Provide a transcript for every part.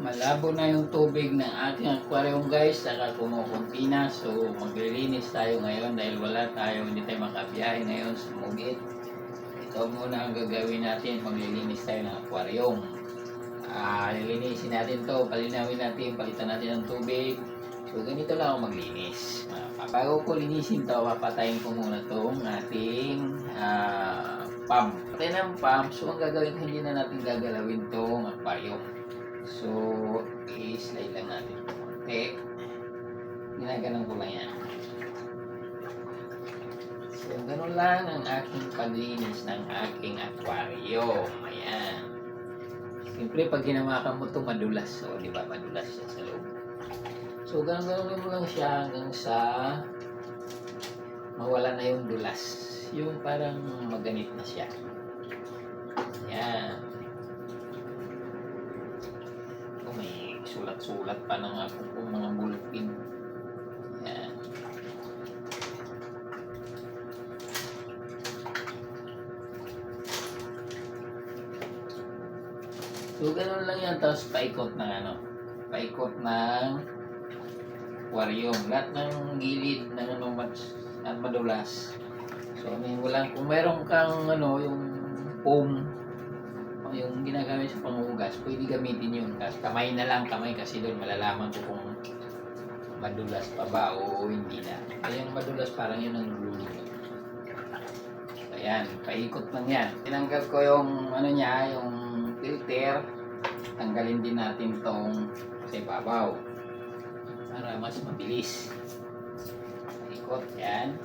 Malabo na yung tubig ng ating aquarium guys, saka kumukunti na. So maglilinis tayo ngayon dahil wala tayo, hindi tayo makabiyahe ngayon sa Mugit. Ito muna ang gagawin natin, maglilinis tayo ng aquarium. Ah, lilinisin natin to, palinawin natin, palitan natin ng tubig. So ganito lang ako maglinis. Ah, bago ko linisin to, papatayin ko muna tong ating ah, pump. Patayin ng pump, so ang gagawin hindi na natin gagalawin tong aquarium. So, i-slide lang natin ito konti. Ginaganon ko lang yan. So, ganun lang ang aking paglinis ng aking aquarium. Ayan. Siyempre, pag ginawakan mo ito, madulas. So, di ba, madulas siya sa loob. So, ganun mo lang siya hanggang sa mawala na yung dulas. Yung parang maganit na siya. Ayan. Sulat-sulat pa ng ako kung mga bulletin. Yan. So, ganun lang yan. Tapos, paikot ng ano. Paikot ng aquarium. Lahat ng gilid na ano, mas- at madulas. So, may walang, kung meron kang ano, yung foam, o yung ginagamit sa panghugas, pwede gamitin yun. Kasi kamay na lang, kamay kasi doon malalaman ko kung madulas pa ba o hindi na. Kaya yung madulas parang yun ang luluto. Ayan, paikot lang yan. Tinanggal ko yung ano niya, yung filter. Tanggalin din natin tong sa ibabaw. Para mas mabilis. Paikot, yan.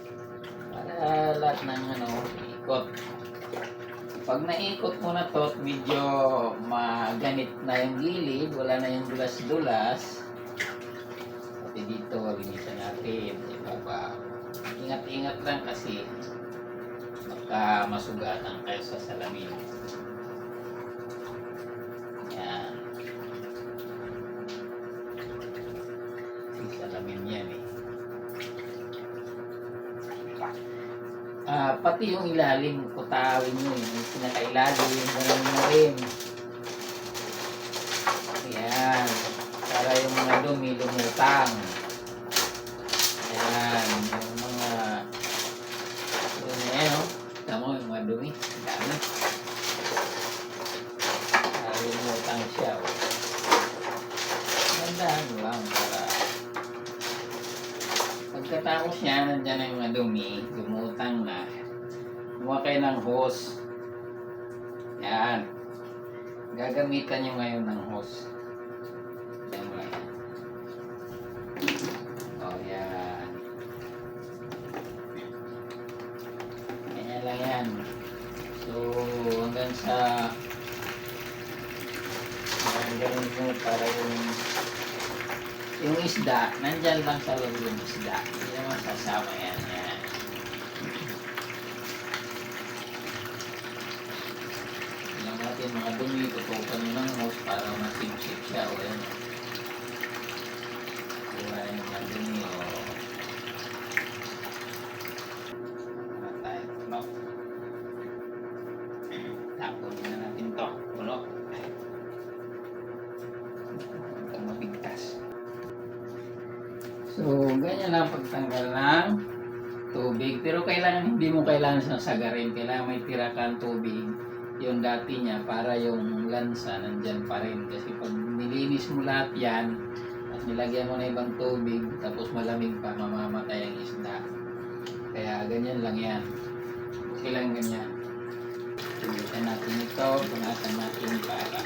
Para lahat ng ano, ikot. Pag naikot mo na to, at medyo maganit na yung gilid, wala na yung dulas-dulas. Pati dito, linisan natin. Ibaba. Ingat-ingat lang kasi baka masugatan kayo sa salamin. Yan. Kasi salamin yan eh. Pati yung ilalim, kutawin nyo, yung pinakailalim, ganun mo rin. Ayan. Para yung mga dumi, lumutang. Ayan. Yung mga, yun na yan, oh. Tama yung mga dumi. Ang Dami. Para lumutang siya, oh. Gandaan lang para Pagkatapos niya, nandyan na yung mga dumi, lumutang na. Kumuha kayo ng hose. Yan. Gagamitan nyo ngayon ng hose. Yan mo yan. O, yan. Ganyan lang yan. So, hanggang sa hanggang mo para yung yung isda, nandyan lang sa loob yung isda. Hindi naman sasama yan. So, ganyan lang pagtanggal ng tubig. Pero kailangan, hindi mo kailangan siyang sagarin. Kailangan may tira kang tubig yung dati niya para yung lansa nandyan pa rin. Kasi pag nilinis mo lahat yan at nilagyan mo na ibang tubig tapos malamig pa, mamamatay ang isda. Kaya ganyan lang yan. Okay lang ganyan. Subukan natin ito. Punasan natin para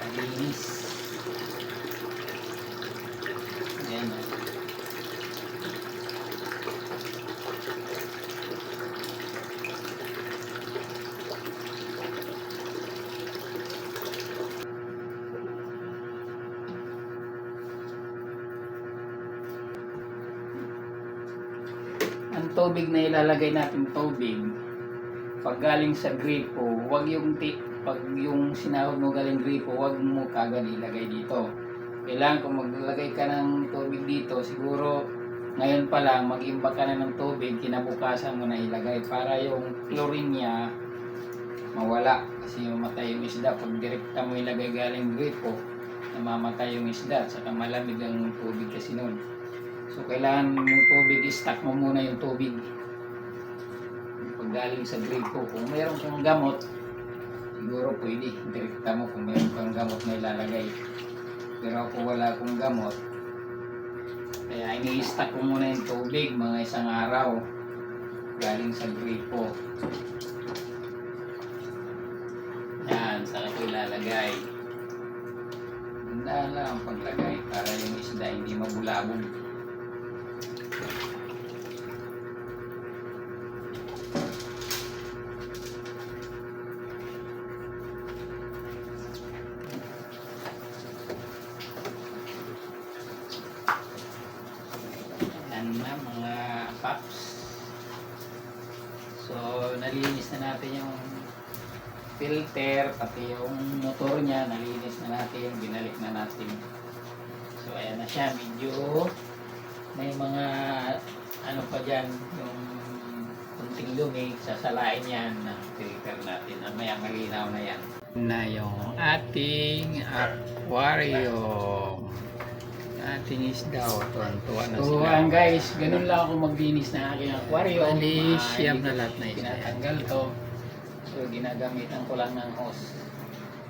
malinis. Ang tubig na ilalagay natin tubig, pag galing sa gripo, wag yung ti pag yung sinahod mo galing gripo, wag mo kagad ilagay dito. Kailangan kung maglalagay ka ng tubig dito, siguro ngayon pa lang mag-imbak ka na ng tubig, kinabukasan mo na ilagay para yung chlorine niya mawala. Kasi mamatay yung isda. Pag direkta mo ilagay galing gripo namamatay yung isda at saka malamig ang tubig kasi nun so kailangan yung tubig i-stack mo muna yung tubig. Pag galing sa gripo kung mayroon kang gamot siguro pwede. Direkta mo kung mayroon kang gamot na ilalagay. Pero kung wala akong gamot. Kaya ini-stack ko muna yung tubig mga isang araw. Galing sa gripo yan, saka ito ilalagay. Tandaan lang ang paglagay para yung isda hindi mabulabog. Yan na mga paps. So, nalinis na natin yung filter, pati yung motor niya, nalinis na natin, binalik na natin. So, ayan na siya, medyo may mga ano pa dyan, yung kunting lumi, sasalain yan ng filter natin. Mamaya malinaw na yan. Na yung ating aquarium. Ating isda, o, tuwan-tuwa na So, sila. ayan guys, ganun lang ako maglinis ng aking aquarium. Bali, siyam hindi na lahat na isda. Tinatanggal to. So, ginagamitan ko lang ng hose.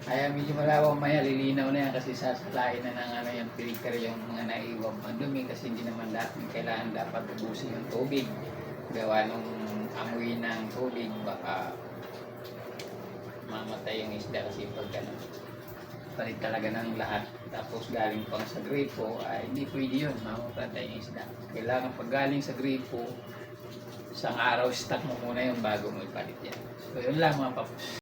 Kaya medyo malawang maya, lilinaw na yan kasi sasalain na ng ano yung filter yung mga naiwag mandumi kasi hindi naman lahat ng kailangan dapat ubusin yung tubig. Gawa nung amoy ng tubig, baka mamatay yung isda kasi pag ano, palit talaga ng lahat. Tapos galing pang sa gripo, ay hindi pwede yun, mamamatay yung isda. Kailangan pag galing sa gripo, isang araw stock mo muna yung bago mo ipalit yan. So yun lang mga paps.